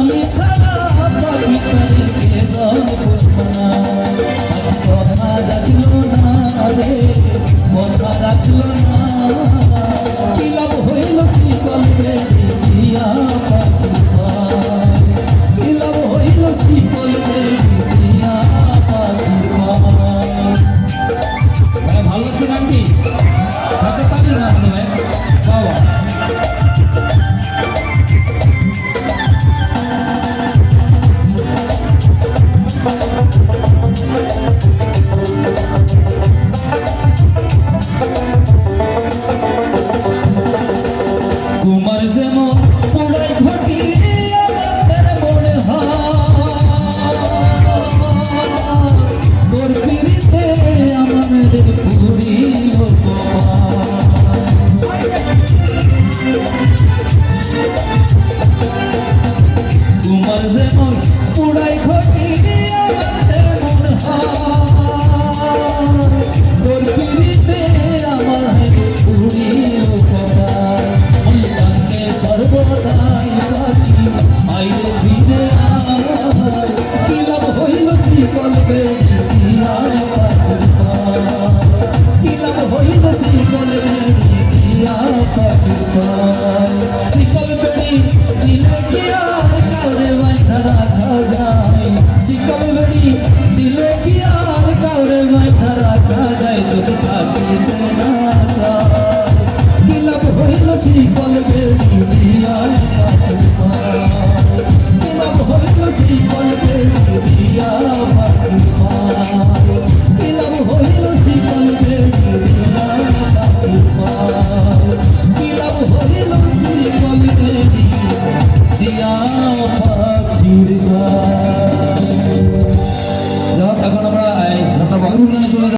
আমি ছাড়া পাখি কথা রাখল না রে কথা রাখল না।